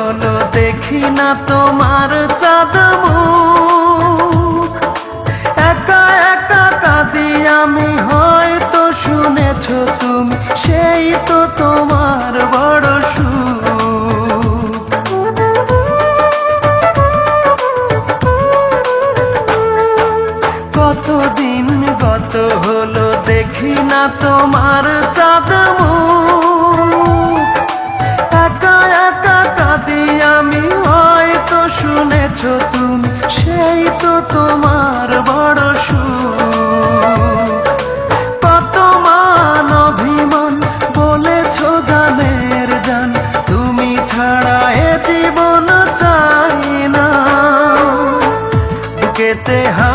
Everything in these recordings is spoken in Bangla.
কখনো দেখি না তোমার চাঁদমু करते हैं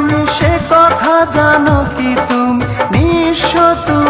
আমি সে কথা জানো কি তুমি নিঃস্ব তুমি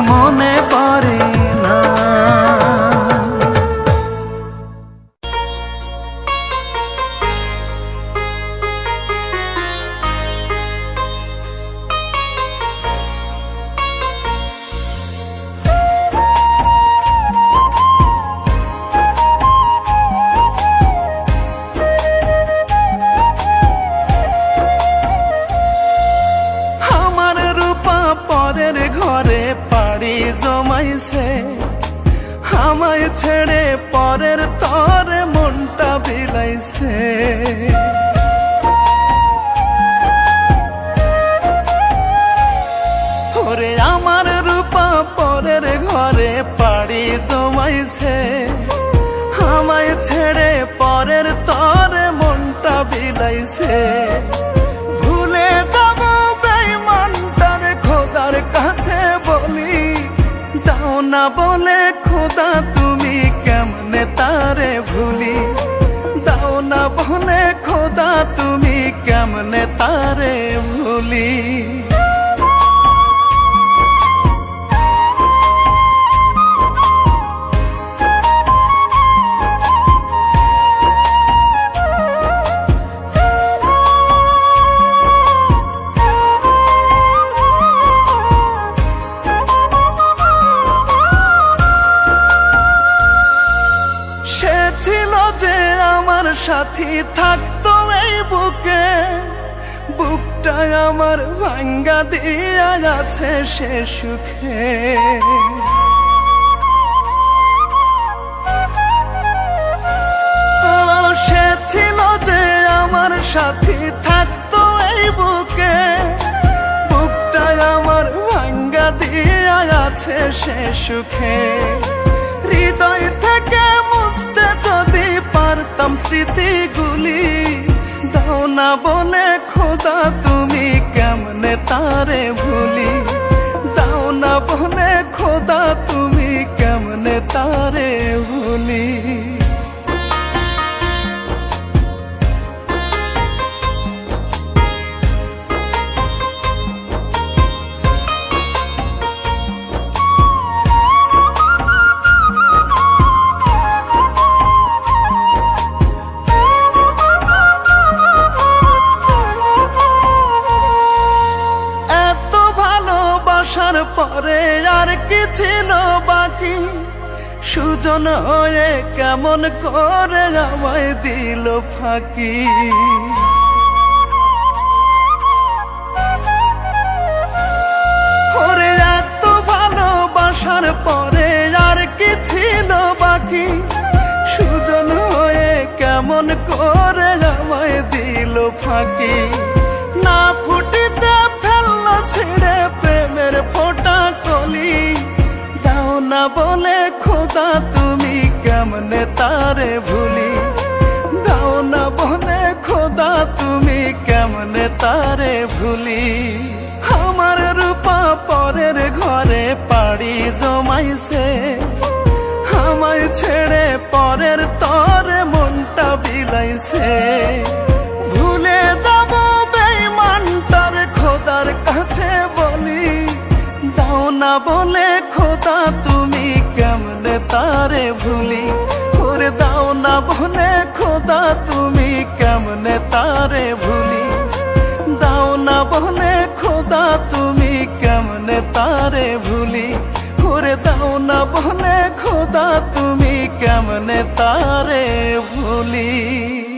মনে আছে সে সুখে। সে ছিল যে আমার সাথী, থাকতো এই বুকে। বুকটা আমার ভাঙ্গা দিয়া আছে সে সুখে। হৃদয় থেকে মুছতে যদি পারতাম স্মৃতিগুলি দাও না বলে খোদা, তুমি কেমনে তারে ভুলি? দাও না বলে খোদা, তুমি কেমনে তারে ভুলি? পরে আর কি ছিল বাকি। সুজন হয়ে কেমন করে আমায় দিল ফাঁকি। ওরে এত ভালোবাসার পরে আর কি ছিল বাকি। সুজন হয়ে কেমন করে আমায় দিল ফাঁকি। না ফুটিতে ফেলল ছেড়ে কলি দাও না বলে খোদা তুমি কেমনে তারে ভুলি? দাও না বলে খোদা তুমি কেমনে তারে ভুলি? আমার রূপা পরের ঘরে পাড়ি জমাইছে। আমায় ছেড়ে পরের তরে মনটা বিলাইছে। বলে, খোদা, তুমি কেমনে তারে ভুলি? ওরে দাও না বলে, খোদা, তুমি কেমনে তারে ভুলি? দাও না বলে, খোদা, তুমি কেমনে তারে ভুলি? ওরে দাও না বলে, খোদা, তুমি কেমনে তারে ভুলি?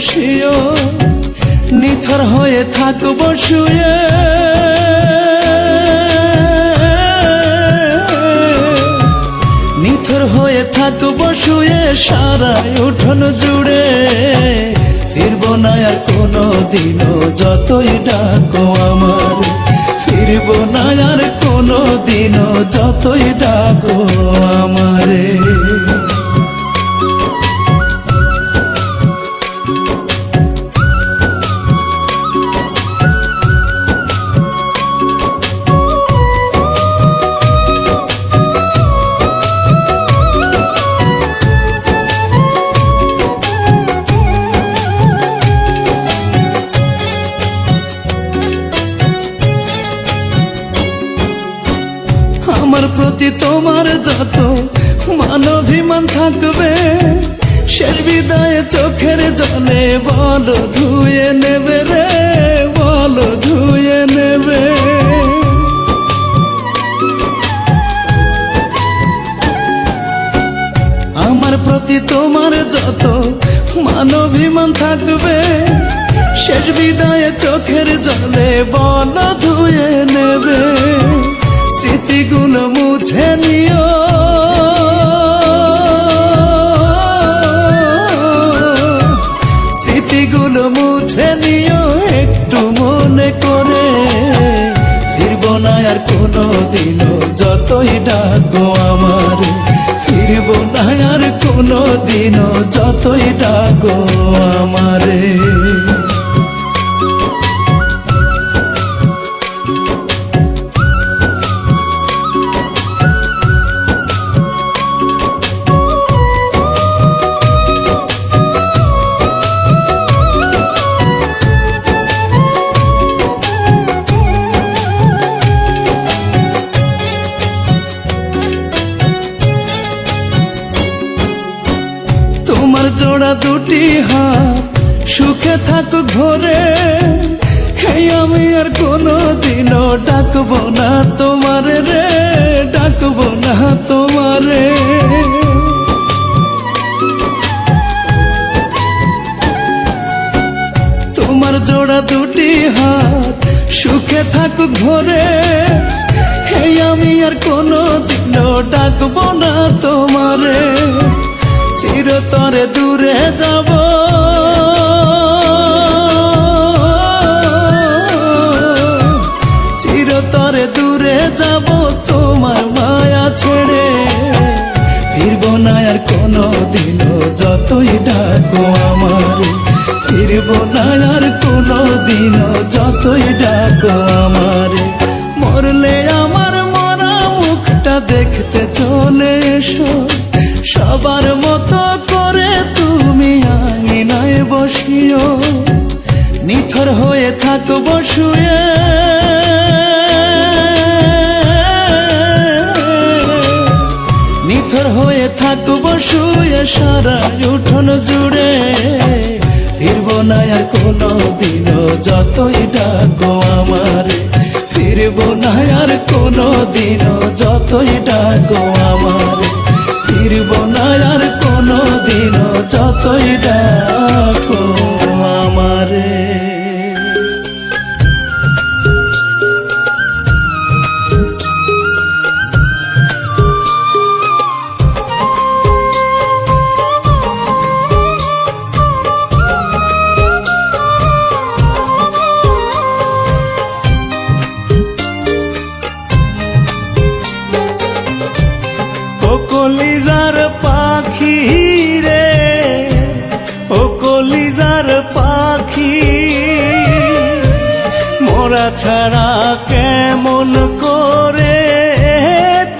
বসিও, নিথর হয়ে থাকব শুয়ে। নিথর হয়ে থাকব শুয়ে, সারাই উঠোন জুড়ে। ফিরবো না আর কোনো দিনও, যতই ডাকো আমার। ফিরবো না আর কোনো দিনও, যতই ডাকো আমারে। প্রতি তোমার যত মানভিমান থাকবে সে বিদায় চোখের জলে বল ধুয়ে নেবে রে, বল ধুয়ে নেবে। আমার প্রতি তোমার যত মানভিমান থাকবে শেষ বিদায় চোখের জলে বল ধুয়ে নেবে। স্মৃতিগুলো মুছে নিও। স্মৃতিগুলো মুছে নিও, একটু মনে করে। ফিরব না আর কোনো দিনও যতই ডাকো আমার। ফিরব না আর কোনো দিনও যতই ডাকো আমারে। ডাকবো না তোমারে রে, ডাকবো না তোমারে। তোমার জোড়া দুটি হাত সুখে থাকুক ঘরে এই আমি আর কোনো দিনও ডাকবো না তোমারে। চিরতরে দূরে যাব ডাকো আমার। ফিরব না আর কোনো দিনও যতই ডাকো আমার। মরলে আমার মরা মুখটা দেখতে চলে এসো। সবার মতো করে তুমি আঙিনায় বসিও। নিথর হয়ে থাকব শুয়ে থাকব শুয়ে সারা উঠোন জুড়ে। ফিরব না আর কোনো দিনও যতই ডাকো আমার। ফিরব না আর কোনো দিনও যতই ডাকো আমার। ফিরব না আর কোনো দিনও যতই ডাকো আমারে। পাখি রে, ও কলিজার পাখি। মোরা ছাড়া কেমন করে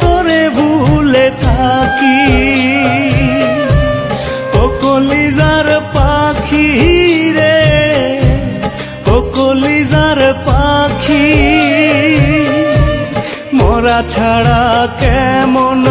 তোরে ভুলে থাকি? ও কলিজার পাখি রে, ও কলিজার পাখি। মোরা ছাড়া কেমন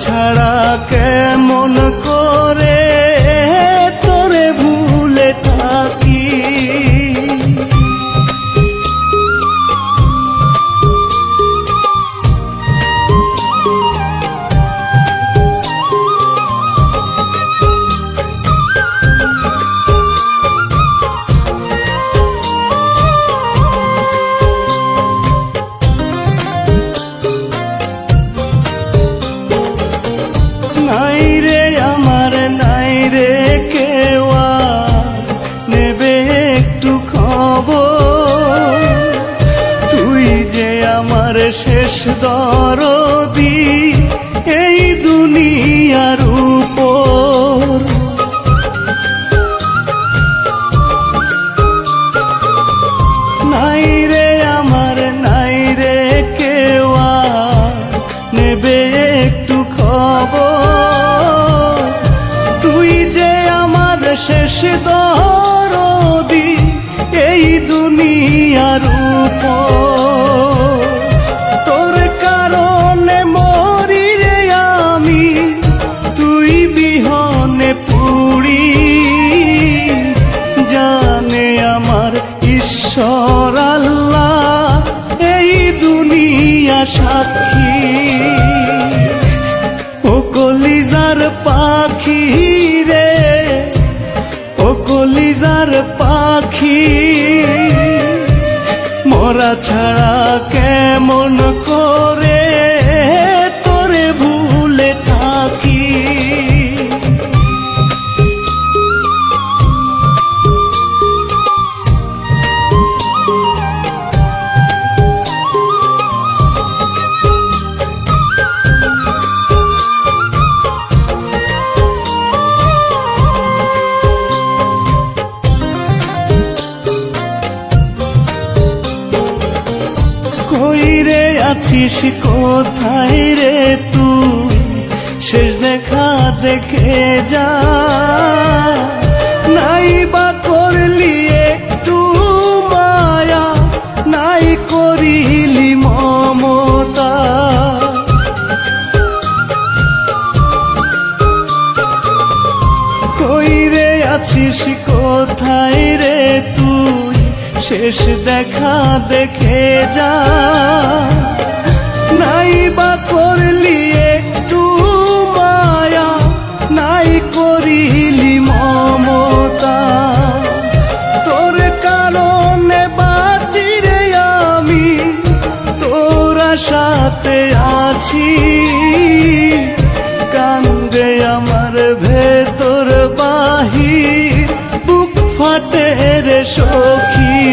ছাড়া কেমন তুই যে আমার শেষ দরদি এই দুনিয়া ছাড়া কেমন ভেজা। নাই বা করলি একটু মায়া, নাই করিলি মমতা। কইরে আছিস, কোথায় রে তুই? শেষ দেখা দেখে যা। নাই বা করলি হারাতে আছি। কান্দে আমার ভেতর বাহি বুক ফাটে রে সখী।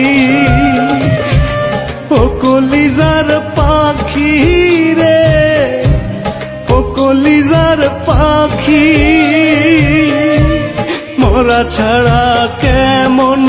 ও কলিজার পাখি রে, ও কলিজার পাখি। মরা ছাড়া কেমন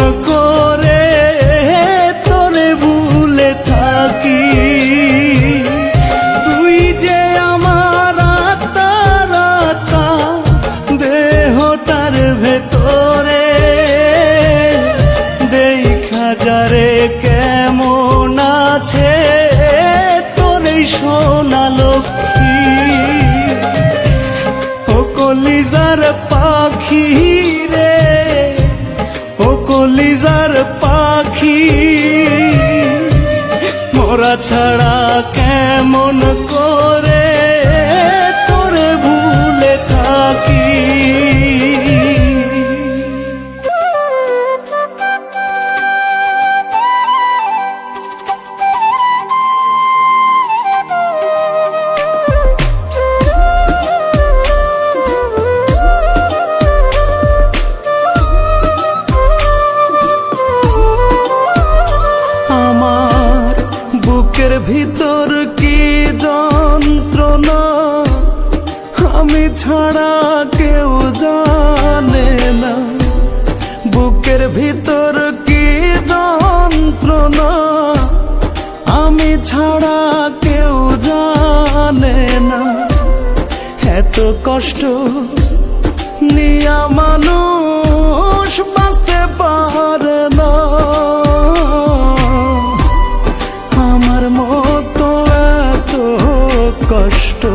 কষ্ট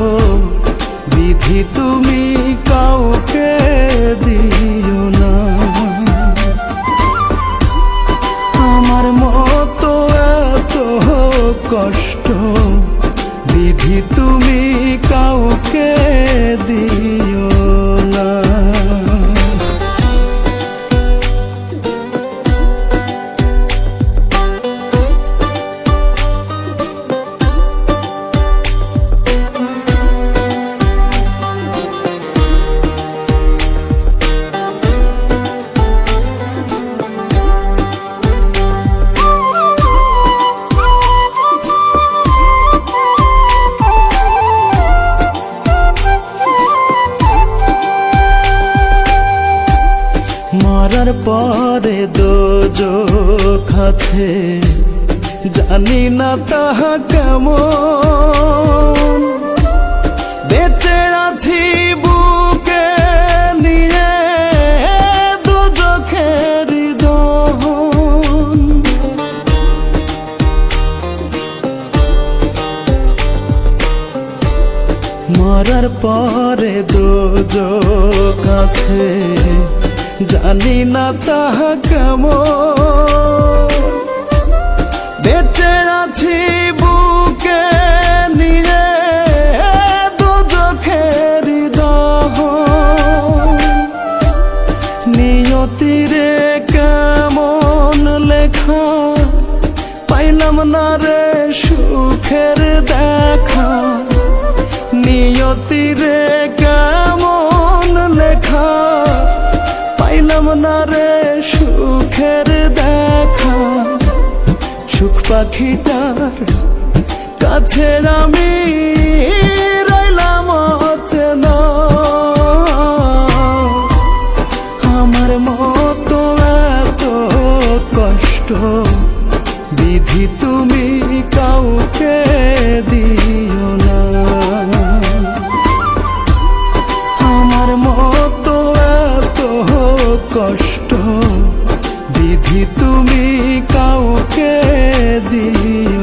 বিধি তুমি চোখ আছে, জানি না তাহা কেমন। বেঁচে আছি বুকে নিয়ে দু চোখের মরার পরে দু চোখ আছে জানি না তাহা কেমন। পাখিটার কাছে আমি রইলাম অচেনা। আমার মতো এত কষ্ট বিধি তুমি কাউকে দিও না। আমার মতো এত কষ্ট বিধি তুমি কাউকে দিও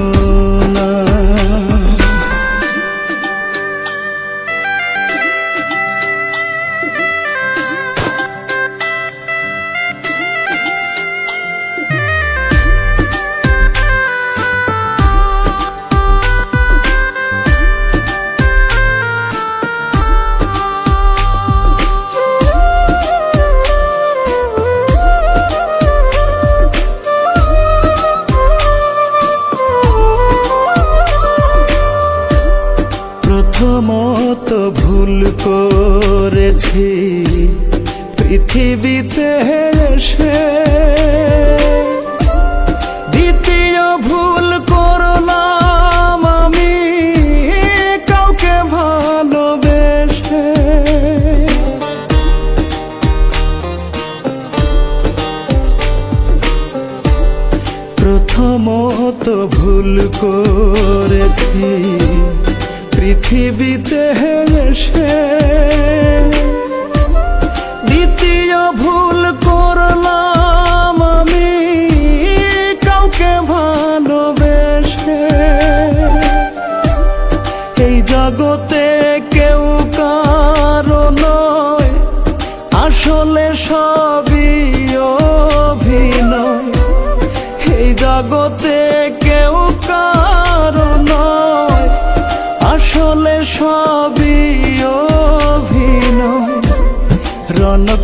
পৃথিবীতে এসে দ্বিতীয় ভুল করলাম আমি কাউকে ভালোবেসে। প্রথমত ভুল করেছি পৃথিবীতে এসে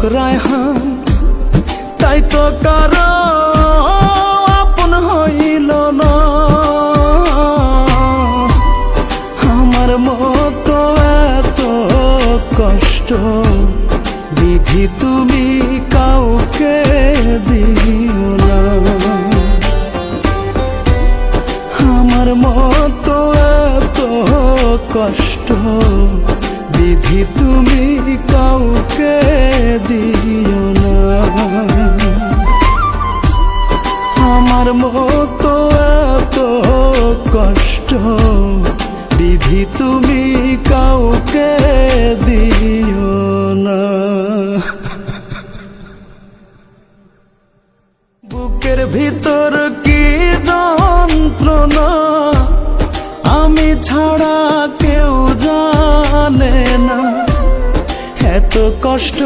রায়হান তাই তো কারও আমার মতো এত কষ্ট। বিধি তুমি কাউকে দিও না। বুকের ভিতর কি যন্ত্রণা? আমি ছাড়া কেউ জানে না। এত কষ্ট